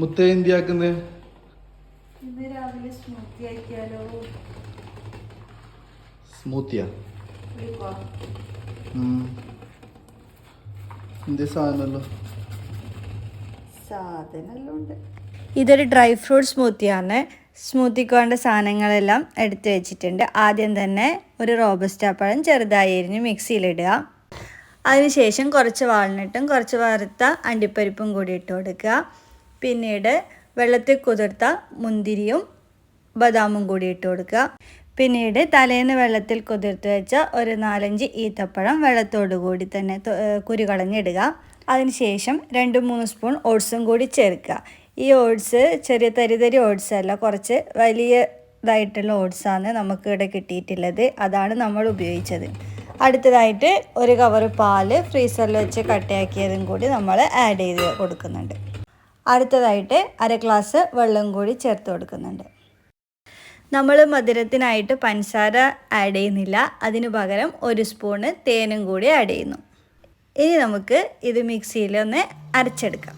മുത്ത എന്തിയാക്കുന്നത് ഇന്ന് രാവിലെ സ്മൂത്തി ആക്കിയാലോ? സ്മൂത്തിയാ കുടിക്കോ? എന്ത് സാധനമല്ലോ സാധനെല്ലാം ഉണ്ട് ഇതൊരു ഡ്രൈ ഫ്രൂട്ട് സ്മൂത്തിയാണ് സ്മൂത്തിക്ക് വേണ്ട സാധനങ്ങളെല്ലാം എടുത്തു വെച്ചിട്ടുണ്ട്. ആദ്യം തന്നെ ഒരു റോബസ്റ്റ പഴം ചെറുതായി അരിഞ്ഞ് മിക്സിയിലിടുക. അതിനുശേഷം കുറച്ച് വാൾനട്ടും കുറച്ച് വറുത്ത അണ്ടിപ്പരിപ്പും കൂടി ഇട്ട് കൊടുക്കുക. പിന്നീട് വെള്ളത്തിൽ കുതിർത്ത മുന്തിരിയും ബദാമും കൂടി ഇട്ട് കൊടുക്കുക. പിന്നീട് തലേന്ന് വെള്ളത്തിൽ കുതിർത്ത് വെച്ച ഒരു നാലഞ്ച് ഈത്തപ്പഴം വെള്ളത്തോടു കൂടി തന്നെ കുരു കളഞ്ഞിടുക. അതിനുശേഷം രണ്ട് മൂന്ന് സ്പൂൺ ഓട്സും കൂടി ചേർക്കുക. ഈ ഓട്സ് ചെറിയ തരി തരി ഓട്സ് അല്ല കുറച്ച് വലിയതായിട്ടുള്ള ഓട്സാണ് നമുക്ക് ഇവിടെ കിട്ടിയിട്ടുള്ളത്. അതാണ് നമ്മൾ ഉപയോഗിച്ചത്. അടുത്തതായിട്ട് ഒരു കവർ പാൽ ഫ്രീസറിൽ വെച്ച് കട്ടയാക്കിയതും കൂടി നമ്മൾ ആഡ് ചെയ്ത് കൊടുക്കുന്നുണ്ട്. അടുത്തതായിട്ട് അര ഗ്ലാസ് വെള്ളം കൂടി ചേർത്ത് കൊടുക്കുന്നുണ്ട്. നമ്മൾ മധുരത്തിനായിട്ട് പഞ്ചസാര ആഡ് ചെയ്യുന്നില്ല. അതിനു പകരം ഒരു സ്പൂണ് തേനും കൂടി ആഡ് ചെയ്യുന്നു. ഇനി നമുക്ക് ഇത് മിക്സിയിൽ ഒന്ന് അരച്ചെടുക്കാം.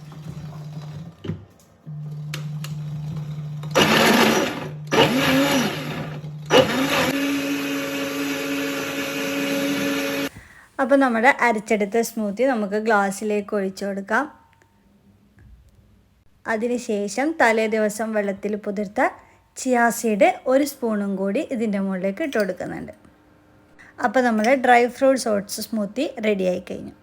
അപ്പോൾ നമ്മുടെ അരച്ചെടുത്ത സ്മൂത്തി നമുക്ക് ഗ്ലാസ്സിലേക്ക് ഒഴിച്ചു കൊടുക്കാം. അതിനുശേഷം തലേ ദിവസം വെള്ളത്തിൽ പുതിർത്ത ചിയാസീഡ് ഒരു സ്പൂണും കൂടി ഇതിന്റെ മുകളിലേക്ക് ഇട്ട് കൊടുക്കുന്നുണ്ട്. അപ്പോൾ നമ്മുടെ dry fruits oats smoothie ready ആയി കഴിഞ്ഞു.